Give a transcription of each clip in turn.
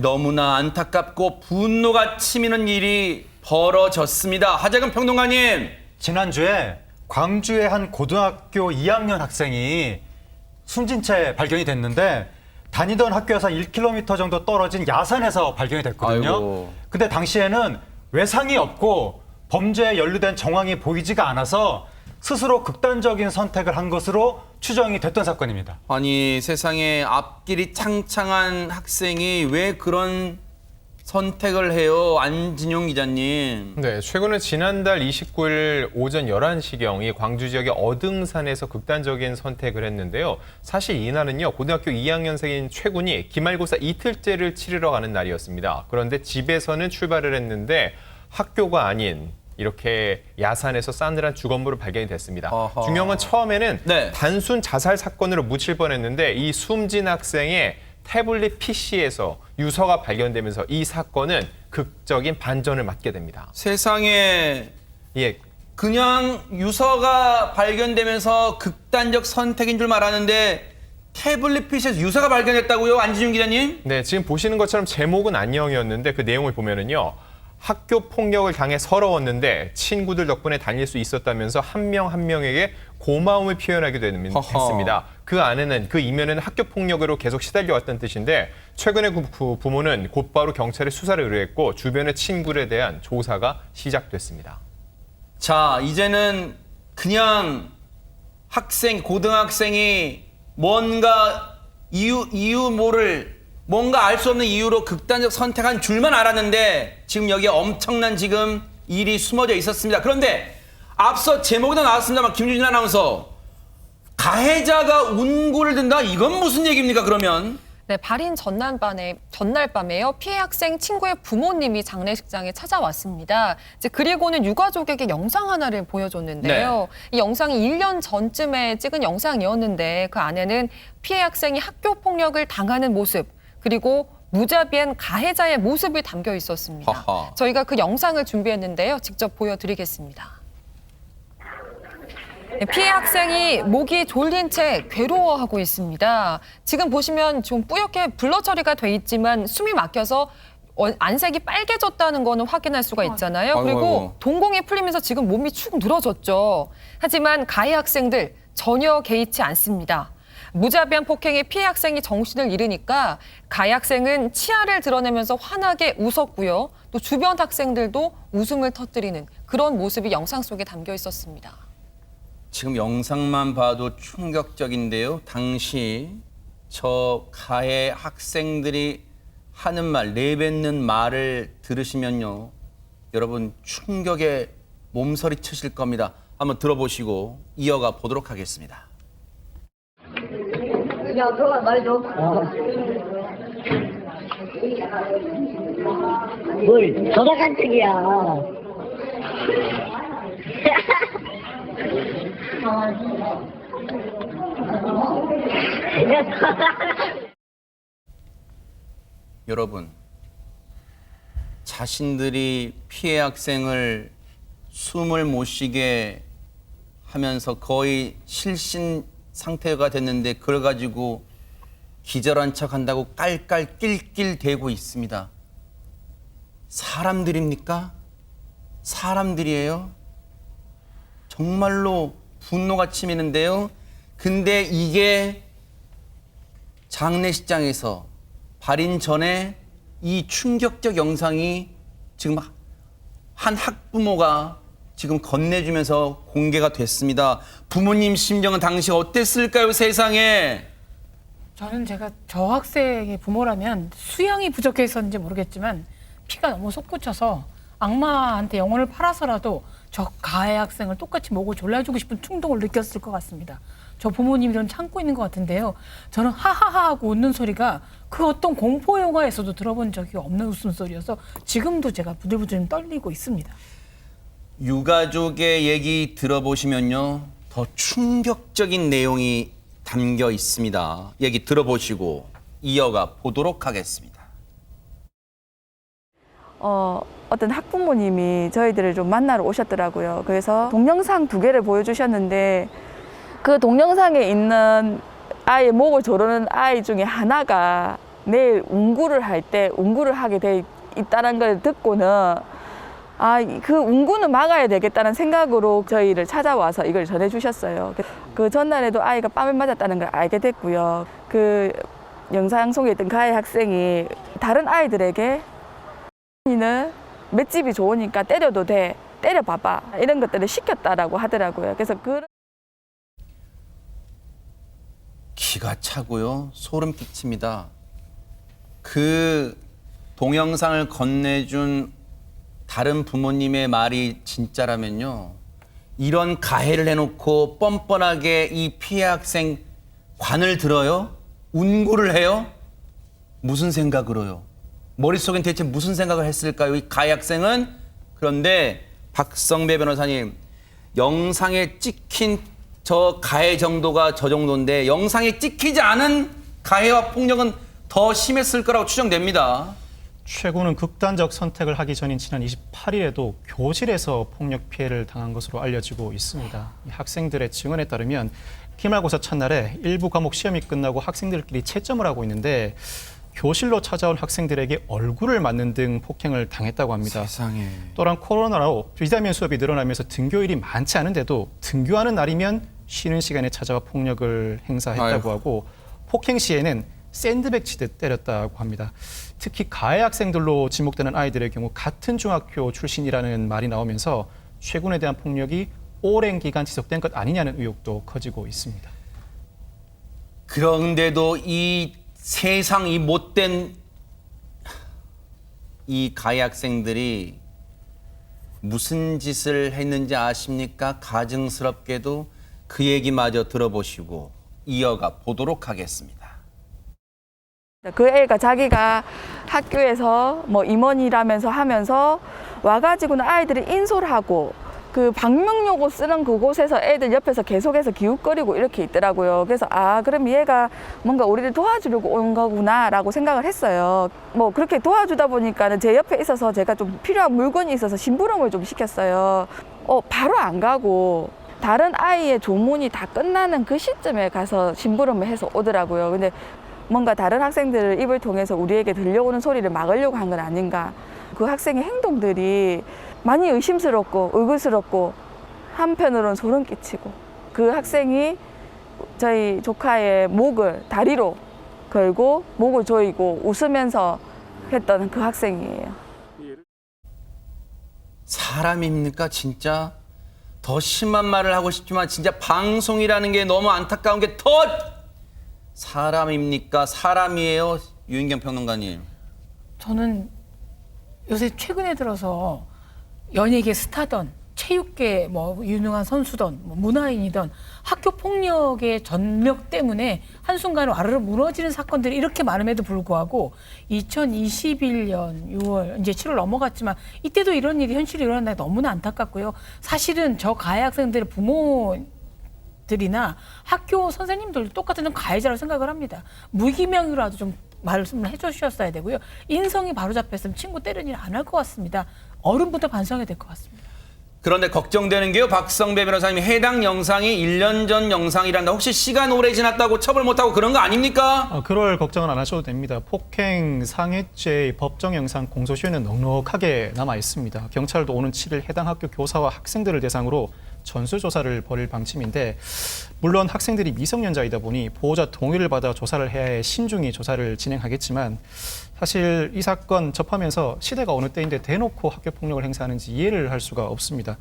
너무나 안타깝고 분노가 치미는 일이 벌어졌습니다. 하재근 평론가님. 지난주에 광주의 한 고등학교 2학년 학생이 숨진 채 발견이 됐는데 다니던 학교에서 1km 정도 떨어진 야산에서 발견이 됐거든요. 아이고. 근데 당시에는 외상이 없고 범죄에 연루된 정황이 보이지가 않아서 스스로 극단적인 선택을 한 것으로 추정이 됐던 사건입니다. 아니 세상에 앞길이 창창한 학생이 왜 그런 선택을 해요? 안진용 기자님. 네, 최근에 지난달 29일 오전 11시경 이 광주 지역의 어등산에서 극단적인 선택을 했는데요. 사실 이날은요, 고등학교 2학년생인 최군이 기말고사 이틀째를 치르러 가는 날이었습니다. 그런데 집에서는 출발을 했는데 학교가 아닌 이렇게 야산에서 싸늘한 주검으로 발견이 됐습니다. 어허. 중요한 건 처음에는 네. 단순 자살 사건으로 묻힐 뻔했는데 이 숨진 학생의 태블릿 PC에서 유서가 발견되면서 이 사건은 극적인 반전을 맞게 됩니다. 세상에 예, 그냥 유서가 발견되면서 극단적 선택인 줄 알았는데 태블릿 PC에서 유서가 발견했다고요? 안진용 기자님? 네, 지금 보시는 것처럼 제목은 안녕이었는데 그 내용을 보면은요. 학교 폭력을 당해 서러웠는데 친구들 덕분에 다닐 수 있었다면서 한 명 한 명에게 고마움을 표현하게 되는-. 됐습니다. 그 안에는 그 이면에는 학교 폭력으로 계속 시달려 왔다는 뜻인데 최근에 그 부- 부모는 곧바로 경찰에 수사를 의뢰했고 주변의 친구에 대한 조사가 시작됐습니다. 자, 이제는 그냥 학생, 고등학생이 뭔가 이유, 이유 모를 뭔가 알 수 없는 이유로 극단적 선택한 줄만 알았는데 지금 여기에 엄청난 지금 일이 숨어져 있었습니다. 그런데 앞서 제목에도 나왔습니다만 김주진 아나운서 가해자가 운고를 든다? 이건 무슨 얘기입니까 그러면? 네, 발인 전날 밤에 전날 밤에요. 피해 학생 친구의 부모님이 장례식장에 찾아왔습니다. 이제 그리고는 유가족에게 영상 하나를 보여줬는데요. 이 영상이 1년 전쯤에 찍은 영상이었는데 그 안에는 피해 학생이 학교 폭력을 당하는 모습 그리고 무자비한 가해자의 모습이 담겨 있었습니다. 하하. 저희가 그 영상을 준비했는데요. 직접 보여드리겠습니다. 네, 피해 학생이 목이 졸린 채 괴로워하고 있습니다. 지금 보시면 좀 뿌옇게 블러 처리가 돼 있지만 숨이 막혀서 어, 안색이 빨개졌다는 거는 확인할 수가 있잖아요. 아이고, 그리고 아이고. 동공이 풀리면서 지금 몸이 축 늘어졌죠. 하지만 가해 학생들 전혀 개의치 않습니다. 무자비한 폭행에 피해 학생이 정신을 잃으니까 가해 학생은 치아를 드러내면서 환하게 웃었고요. 또 주변 학생들도 웃음을 터뜨리는 그런 모습이 영상 속에 담겨 있었습니다. 지금 영상만 봐도 충격적인데요. 당시 저 가해 학생들이 하는 말, 내뱉는 말을 들으시면요. 여러분 충격에 몸서리 치실 겁니다. 한번 들어보시고 이어가 보도록 하겠습니다. 야, 들어가, 말 좀. 뭘, 저작한 책이야. 여러분 자신들이 피해 학생을 숨을 못 쉬게 하면서 거의 실신 상태가 됐는데 그걸 가지고 기절한 척 한다고 깔깔 낄낄 대고 있습니다. 사람들입니까? 사람들이에요? 정말로 분노가 치미는데요. 근데 이게 장례식장에서 발인 전에 이 충격적 영상이 지금 한 학부모가 지금 건네주면서 공개가 됐습니다. 부모님 심정은 당시 어땠을까요, 세상에? 저는 제가 저 학생의 부모라면 수양이 부족해서인지 모르겠지만 피가 너무 솟구쳐서 악마한테 영혼을 팔아서라도 저 가해 학생을 똑같이 목을 졸라주고 싶은 충동을 느꼈을 것 같습니다. 저 부모님이 좀 참고 있는 것 같은데요. 저는 하하하 하고 웃는 소리가 그 어떤 공포 영화에서도 들어본 적이 없는 웃음소리여서 지금도 제가 부들부들 떨리고 있습니다. 유가족의 얘기 들어보시면요. 더 충격적인 내용이 담겨 있습니다. 얘기 들어보시고 이어가 보도록 하겠습니다. 어, 어떤 학부모님이 저희들을 좀 만나러 오셨더라고요. 그래서 동영상 두 개를 보여주셨는데 그 동영상에 있는 아이의 목을 조르는 아이 중에 하나가 내일 운구를 할 때 운구를 하게 돼 있다는 걸 듣고는 아, 그 운구는 막아야 되겠다는 생각으로 저희를 찾아와서 이걸 전해주셨어요. 그 전날에도 아이가 뺨을 맞았다는 걸 알게 됐고요. 그 영상 속에 있던 가해 학생이 다른 아이들에게 이는 맷집이 좋으니까 때려도 돼. 때려봐봐. 이런 것들을 시켰다라고 하더라고요. 그래서 그 기가 차고요. 소름 끼칩니다. 그 동영상을 건네준 다른 부모님의 말이 진짜라면요. 이런 가해를 해놓고 뻔뻔하게 이 피해 학생 관을 들어요? 운구를 해요? 무슨 생각으로요? 머릿속엔 대체 무슨 생각을 했을까요? 이 가해 학생은? 그런데 박성배 변호사님, 영상에 찍힌 저 가해 정도가 저 정도인데 영상에 찍히지 않은 가해와 폭력은 더 심했을 거라고 추정됩니다. 최고는 극단적 선택을 하기 전인 지난 28일에도 교실에서 폭력 피해를 당한 것으로 알려지고 있습니다. 이 학생들의 증언에 따르면 기말고사 첫날에 일부 과목 시험이 끝나고 학생들끼리 채점을 하고 있는데 교실로 찾아온 학생들에게 얼굴을 맞는 등 폭행을 당했다고 합니다. 세상에. 또한 코로나로 비대면 수업이 늘어나면서 등교일이 많지 않은데도 등교하는 날이면 쉬는 시간에 찾아와 폭력을 행사했다고 아이고. 하고 폭행 시에는 샌드백 치듯 때렸다고 합니다. 특히 가해 학생들로 지목되는 아이들의 경우 같은 중학교 출신이라는 말이 나오면서 최군에 대한 폭력이 오랜 기간 지속된 것 아니냐는 의혹도 커지고 있습니다. 그런데도 이 세상 이 못된 이 가해 학생들이 무슨 짓을 했는지 아십니까? 가증스럽게도 그 얘기마저 들어보시고 이어가 보도록 하겠습니다. 그 애가 자기가 학교에서 뭐 임원이라면서 하면서 와가지고는 아이들이 인솔하고 그 방명록어 쓰는 그곳에서 애들 옆에서 계속해서 기웃거리고 이렇게 있더라고요. 그래서 아 그럼 얘가 뭔가 우리를 도와주려고 온 거구나라고 생각을 했어요. 뭐 그렇게 도와주다 보니까는 제 옆에 있어서 제가 좀 필요한 물건이 있어서 심부름을 좀 시켰어요. 어 바로 안 가고 다른 아이의 조문이 다 끝나는 그 시점에 가서 심부름을 해서 오더라고요. 근데 뭔가 다른 학생들을 입을 통해서 우리에게 들려오는 소리를 막으려고 한 건 아닌가. 그 학생의 행동들이 많이 의심스럽고 의구스럽고 한편으로는 소름 끼치고 그 학생이 저희 조카의 목을 다리로 걸고 목을 조이고 웃으면서 했던 그 학생이에요. 사람입니까 진짜? 더 심한 말을 하고 싶지만 진짜 방송이라는 게 너무 안타까운 게 더 사람입니까? 사람이에요? 유인경 평론가님. 저는 요새 최근에 들어서 연예계 스타던 체육계 뭐 유능한 선수던 뭐 문화인이던 학교 폭력의 전력 때문에 한순간에 와르르 무너지는 사건들이 이렇게 많음에도 불구하고 2021년 6월 이제 7월 넘어갔지만 이때도 이런 일이 현실이 일어난다 너무나 안타깝고요. 사실은 저 가해 학생들의 부모 들이나 학교 선생님들 똑같은 좀 가해자라고 생각을 합니다. 무기명이라도 좀 말씀을 해주셨어야 되고요. 인성이 바로 잡혔으면 친구 때리는 일 안 할 것 같습니다. 어른부터 반성해야 될 것 같습니다. 그런데 걱정되는 게요. 박성배 변호사님이 해당 영상이 1년 전 영상이란다. 혹시 시간 오래 지났다고 처벌 못하고 그런 거 아닙니까? 어, 그럴 걱정은 안 하셔도 됩니다. 폭행 상해죄의 법정 영상 공소시효는 넉넉하게 남아 있습니다. 경찰도 오는 7일 해당 학교 교사와 학생들을 대상으로 전수조사를 벌일 방침인데 물론 학생들이 미성년자이다 보니 보호자 동의를 받아 조사를 해야 해 신중히 조사를 진행하겠지만 사실 이 사건 접하면서 시대가 어느 때인데 대놓고 학교 폭력을 행사하는지 이해를 할 수가 없습니다.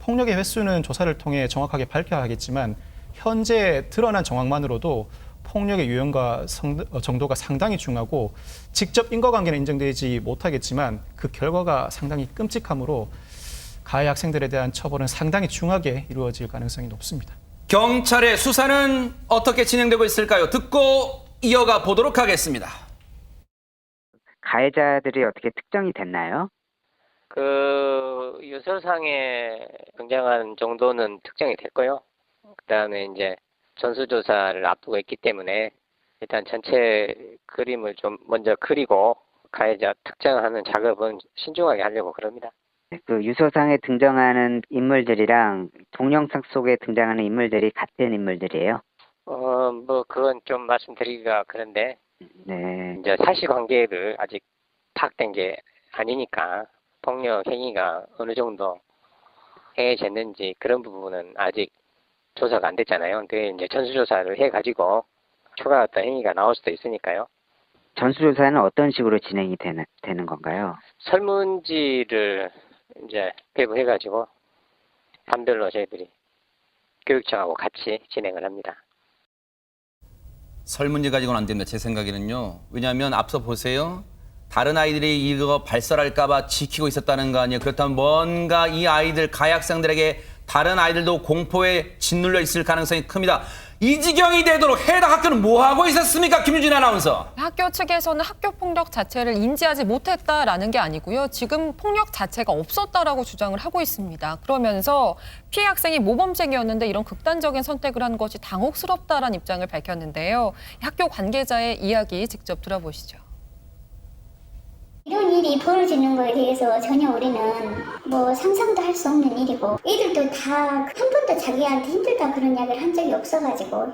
폭력의 횟수는 조사를 통해 정확하게 밝혀야 하겠지만 현재 드러난 정황만으로도 폭력의 유형과 성- 어, 정도가 상당히 중하고 직접 인과관계는 인정되지 못하겠지만 그 결과가 상당히 끔찍하므로 가해 학생들에 대한 처벌은 상당히 중하게 이루어질 가능성이 높습니다. 경찰의 수사는 어떻게 진행되고 있을까요? 듣고 이어가 보도록 하겠습니다. 가해자들이 어떻게 특정이 됐나요? 그 유서상에 등장한 정도는 특정이 됐고요. 그다음에 이제 전수조사를 앞두고 있기 때문에 일단 전체 그림을 좀 먼저 그리고 가해자 특정하는 작업은 신중하게 하려고 그럽니다. 그 유서상에 등장하는 인물들이랑 동영상 속에 등장하는 인물들이 같은 인물들이에요. 어, 뭐 그건 좀 말씀드리기가 그런데 네. 이제 사실관계를 아직 파악된 게 아니니까 폭력 행위가 어느 정도 행해졌는지 그런 부분은 아직 조사가 안 됐잖아요. 그 이제 전수조사를 해가지고 추가 어떤 행위가 나올 수도 있으니까요. 전수조사는 어떤 식으로 진행이 되는, 되는 건가요? 설문지를 이제 배부해가지고 반별로 저희들이 교육청하고 같이 진행을 합니다. 설문지 가지고는 안 됩니다. 제 생각에는요. 왜냐하면 앞서 보세요. 다른 아이들이 이거 발설할까봐 지키고 있었다는 거 아니에요. 그렇다면 뭔가 이 아이들 가해학생들에게 다른 아이들도 공포에 짓눌려 있을 가능성이 큽니다. 이 지경이 되도록 해당 학교는 뭐 하고 있었습니까, 김유진 아나운서? 학교 측에서는 학교 폭력 자체를 인지하지 못했다라는 게 아니고요. 지금 폭력 자체가 없었다라고 주장을 하고 있습니다. 그러면서 피해 학생이 모범생이었는데 이런 극단적인 선택을 한 것이 당혹스럽다라는 입장을 밝혔는데요. 학교 관계자의 이야기 직접 들어보시죠. 이런 일이 벌어지는 거에 대해서 전혀 우리는 뭐 상상도 할 수 없는 일이고 애들도 다 한 번도 자기한테 힘들다 그런 이야기를 한 적이 없어가지고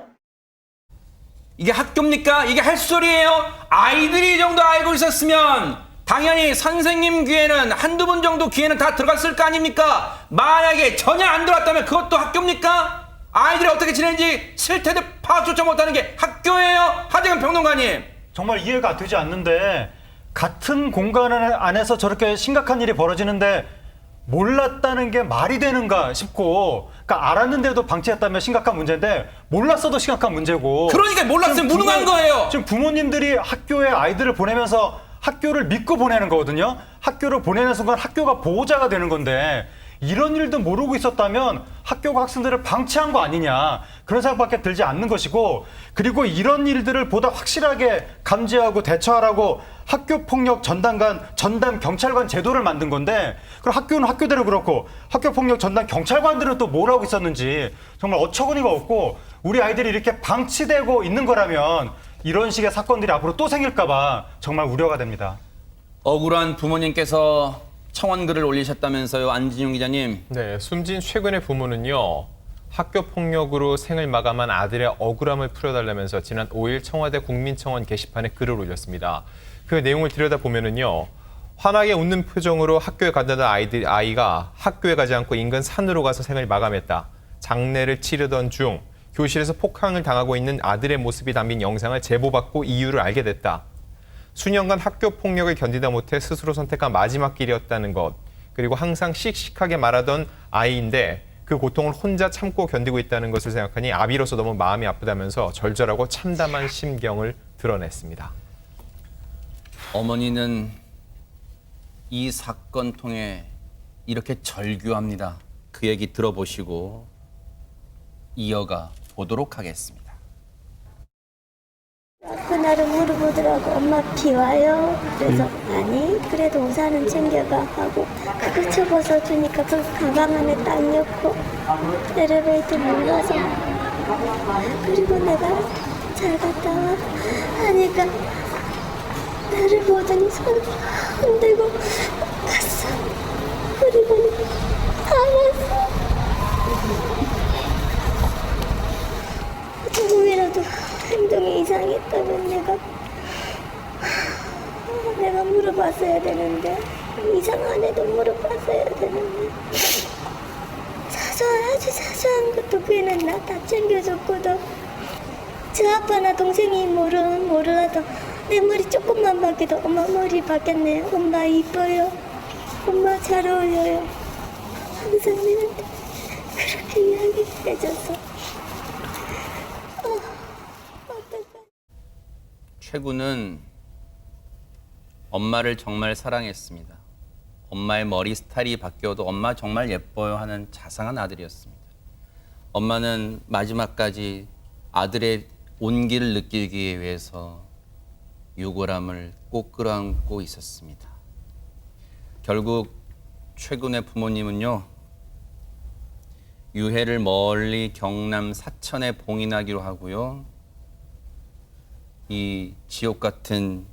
이게 학교입니까? 이게 할 소리예요? 아이들이 이 정도 알고 있었으면 당연히 선생님 귀에는 한두 번 정도 귀에는 다 들어갔을 거 아닙니까? 만약에 전혀 안 들어왔다면 그것도 학교입니까? 아이들이 어떻게 지내는지 실태를 파악조차 못하는 게 학교예요? 하재근 평론가님. 정말 이해가 되지 않는데 같은 공간 안에서 저렇게 심각한 일이 벌어지는데 몰랐다는 게 말이 되는가 싶고 그러니까 알았는데도 방치했다면 심각한 문제인데 몰랐어도 심각한 문제고 그러니까 몰랐으면 지금 무능한 거예요. 지금 부모님들이 학교에 아이들을 보내면서 학교를 믿고 보내는 거거든요. 학교를 보내는 순간 학교가 보호자가 되는 건데 이런 일도 모르고 있었다면 학교가 학생들을 방치한 거 아니냐 그런 생각밖에 들지 않는 것이고 그리고 이런 일들을 보다 확실하게 감지하고 대처하라고 학교 폭력 전담관 전담 경찰관 제도를 만든 건데 그럼 학교는 학교대로 그렇고 학교 폭력 전담 경찰관들은 또 뭘 하고 있었는지 정말 어처구니가 없고 우리 아이들이 이렇게 방치되고 있는 거라면 이런 식의 사건들이 앞으로 또 생길까봐 정말 우려가 됩니다. 억울한 부모님께서 청원글을 올리셨다면서요, 안진용 기자님. 네, 숨진 최근의 부모는요. 학교 폭력으로 생을 마감한 아들의 억울함을 풀어달라면서 지난 5일 청와대 국민청원 게시판에 글을 올렸습니다. 그 내용을 들여다보면은요. 환하게 웃는 표정으로 학교에 간다는 아이들, 아이가 학교에 가지 않고 인근 산으로 가서 생을 마감했다. 장례를 치르던 중 교실에서 폭행을 당하고 있는 아들의 모습이 담긴 영상을 제보받고 이유를 알게 됐다. 수년간 학교 폭력을 견디다 못해 스스로 선택한 마지막 길이었다는 것. 그리고 항상 씩씩하게 말하던 아이인데 그 고통을 혼자 참고 견디고 있다는 것을 생각하니 아비로서 너무 마음이 아프다면서 절절하고 참담한 심경을 드러냈습니다. 어머니는 이 사건 통해 이렇게 절규합니다. 그 얘기 들어보시고 이어가 보도록 하겠습니다. 그날은 물어보더라고. 엄마 비 와요? 그래서 아니 그래도 우산은 챙겨가 하고 그거 접어서 주니까 그 가방 안에 딱 넣고 엘리베이터 올라서. 그리고 내가 잘 갔다 와 하니까 나를 보더니 손을 흔들고 갔어. 그리고 알았어 조금이라도 이상했다면 내가 내가 물어봤어야 되는데 이상한 애도 물어봤어야 되는데. 사소한 아주 사소한 것도 걔는 나 다 챙겨줬거든. 저 아빠나 동생이 모르 모르라도 내 머리 조금만 바뀌도 엄마 머리 바뀌었네. 엄마 이뻐요. 엄마 잘 어울려요. 항상 내한테 그렇게 이야기해줬어 최구는 엄마를 정말 사랑했습니다. 엄마의 머리 스타일이 바뀌어도 엄마 정말 예뻐요 하는 자상한 아들이었습니다. 엄마는 마지막까지 아들의 온기를 느끼기 위해서 유골함을 꼭 끌어안고 있었습니다. 결국 최근의 부모님은요, 유해를 멀리 경남 사천에 봉인하기로 하고요. 이 지옥 같은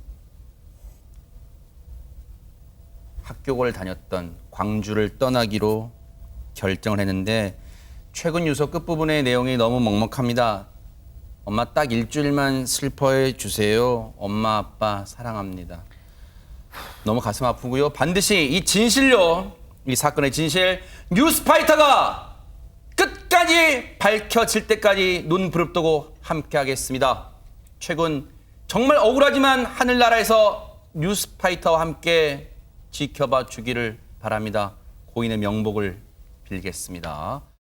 학교를 다녔던 광주를 떠나기로 결정을 했는데 최근 유서 끝부분의 내용이 너무 먹먹합니다. 엄마 딱 일주일만 슬퍼해 주세요. 엄마 아빠 사랑합니다. 너무 가슴 아프고요. 반드시 이 진실요, 이 사건의 진실 뉴스파이터가 끝까지 밝혀질 때까지 눈 부릅뜨고 함께하겠습니다. 최근 정말 억울하지만 하늘나라에서 뉴스파이터와 함께 지켜봐 주기를 바랍니다. 고인의 명복을 빌겠습니다.